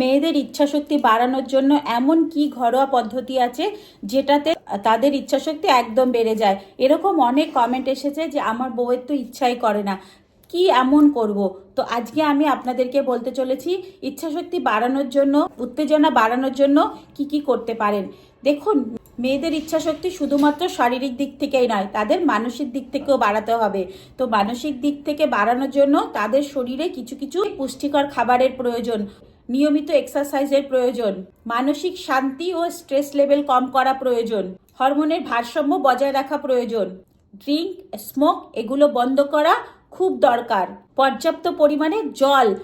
মেয়েদের ইচ্ছাশক্তি বাড়ানোর জন্য এমন কি ঘরোয়া পদ্ধতি আছে যেটাতে তাদের ইচ্ছাশক্তি একদম বেড়ে যায়? এরকম অনেক কমেন্ট এসেছে যে আমার বউয়ের তো ইচ্ছাই করে না। কি এমন করব? তো আজকে আমি আপনাদেরকে বলতে চলেছি, ইচ্ছাশক্তি বাড়ানোর জন্য, উত্তেজনা বাড়ানোর জন্য কি কি করতে পারেন? দেখুন, মেয়েদের ইচ্ছাশক্তি শুধুমাত্র শারীরিক দিক থেকেই নয়, তাদের মানসিক দিক থেকেও বাড়াতে হবে। তো মানসিক দিক থেকে বাড়ানোর জন্য তাদের শরীরে কিছু কিছু পুষ্টিকর খাবারের প্রয়োজন। নিয়মিত এক্সারসাইজের প্রয়োজন। মানসিক শান্তি ও স্ট্রেস লেভেল কম করা প্রয়োজন। হরমোনের ভারসাম্য বজায় রাখা প্রয়োজন। ড্রিঙ্ক স্মোক এগুলো বন্ধ করা খুব দরকার। পর্যাপ্ত পরিমাণে জল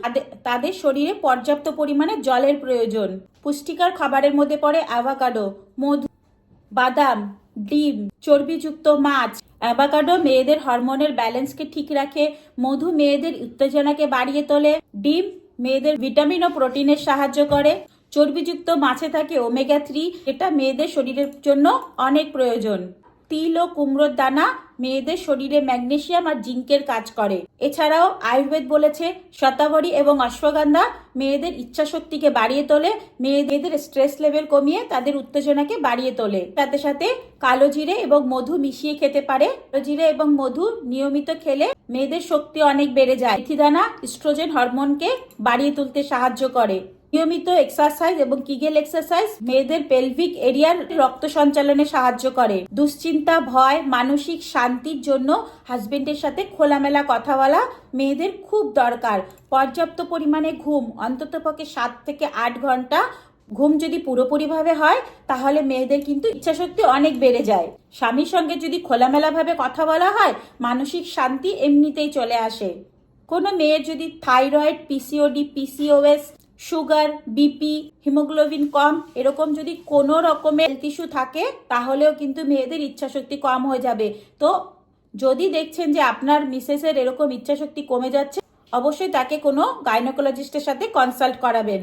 তাদের- শরীরে পর্যাপ্ত পরিমাণে জলের প্রয়োজন। পুষ্টিকর খাবারের মধ্যে পড়ে অ্যাভাকাডো মধু, বাদাম, ডিম, চর্বিযুক্ত মাছ। অ্যাভাকাডো মেয়েদের হরমোনের ব্যালেন্সকে ঠিক রাখে, মধু মেয়েদের উত্তেজনাকে বাড়িয়ে তোলে। ডিম মেয়েদের ভিটামিন ও প্রোটিনের সাহায্য করে। চর্বিযুক্ত মাছে থাকে ওমেগা থ্রি এটা মেয়েদের শরীরের জন্য অনেক প্রয়োজন। তিল ও কুমড়োর দানা মেয়েদের শরীরে ম্যাগনেশিয়াম আর জিঙ্কের কাজ করে। এছাড়াও আয়ুর্বেদ বলেছে, শতাবরী এবং অশ্বগন্ধা মেয়েদের ইচ্ছাশক্তিকে বাড়িয়ে তোলে, মেয়েদের স্ট্রেস লেভেল কমিয়ে তাদের উত্তেজনাকে বাড়িয়ে তোলে। সাথে সাথে কালো জিরে এবং মধু মিশিয়ে খেতে পারে। কালো জিরে এবং মধু নিয়মিত খেলে মেয়েদের শক্তি অনেক বেড়ে যায়। মেথিদানা ইস্ট্রোজেন হরমোনকে বাড়িয়ে তুলতে সাহায্য করে। নিয়মিত এক্সারসাইজ এবং কিগেল এক্সারসাইজ মেয়েদের পেলভিক এরিয়ার রক্ত সঞ্চালনে সাহায্য করে। দুশ্চিন্তা, ভয়, মানসিক শান্তির জন্য হাজবেন্ডের সাথে খোলামেলা কথা বলা মেয়েদের খুব দরকার। পর্যাপ্ত পরিমাণে ঘুম, অন্ততপক্ষে সাত থেকে আট ঘণ্টা ঘুম যদি পুরোপুরিভাবে হয়, তাহলে মেয়েদের কিন্তু ইচ্ছাশক্তি অনেক বেড়ে যায়। স্বামীর সঙ্গে যদি খোলামেলাভাবে কথা বলা হয়, মানসিক শান্তি এমনিতেই চলে আসে। কোনো মেয়ের যদি thyroid PCOD PCOS sugar, BP, haemoglobin কম, এরকম যদি কোনো রকমের ইস্যু থাকে, তাহলেও কিন্তু মেয়েদের ইচ্ছাশক্তি কম হয়ে যাবে। তো যদি দেখছেন যে আপনার মিসেসের এরকম ইচ্ছাশক্তি কমে যাচ্ছে, অবশ্যই তাকে কোনো গাইনোকোলজিস্টের সাথে কনসাল্ট করাবেন।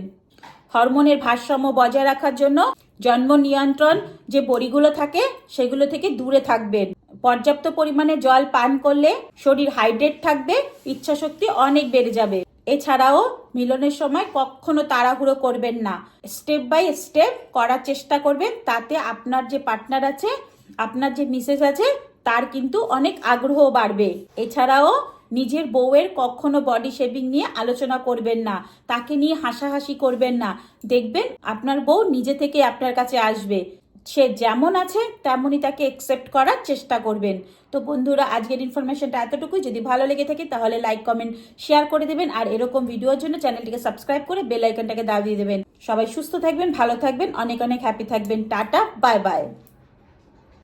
হরমোনের ভারসাম্য বজায় রাখার জন্য জন্ম নিয়ন্ত্রণ যে বড়িগুলো থাকে, সেগুলো থেকে দূরে থাকবেন। পর্যাপ্ত পরিমাণে জল পান করলে শরীর হাইড্রেট থাকবে, ইচ্ছাশক্তি অনেক বেড়ে যাবে। এছাড়াও মিলনের সময় কখনো তাড়াহুড়ো করবেন না। স্টেপ বাই স্টেপ করার চেষ্টা করবেন, তাতে আপনার যে পার্টনার আছে, আপনার যে মিসেস আছে, তার কিন্তু অনেক আগ্রহ বাড়বে। এছাড়াও নিজের বউয়ের কখনো বডি শেভিং নিয়ে আলোচনা করবেন না। তাকে নিয়ে হাসাহাসি করবেন না। দেখবেন আপনার বউ নিজে থেকে আপনার কাছে আসবে। সে যেমন আছে, তেমনই তাকে একসেপ্ট করার চেষ্টা করবেন। তো বন্ধুরা, আজকের ইনফরমেশনটা এতটুকুই। যদি ভালো লেগে থাকে, তাহলে লাইক কমেন্ট শেয়ার করে দেবেন। আর এরকম ভিডিওর জন্য চ্যানেলটিকে সাবস্ক্রাইব করে বেল আইকনটাকে দাবিয়ে দেবেন। সবাই সুস্থ থাকবেন, ভালো থাকবেন। অনেক অনেক হ্যাপি থাকবেন। Tata bye bye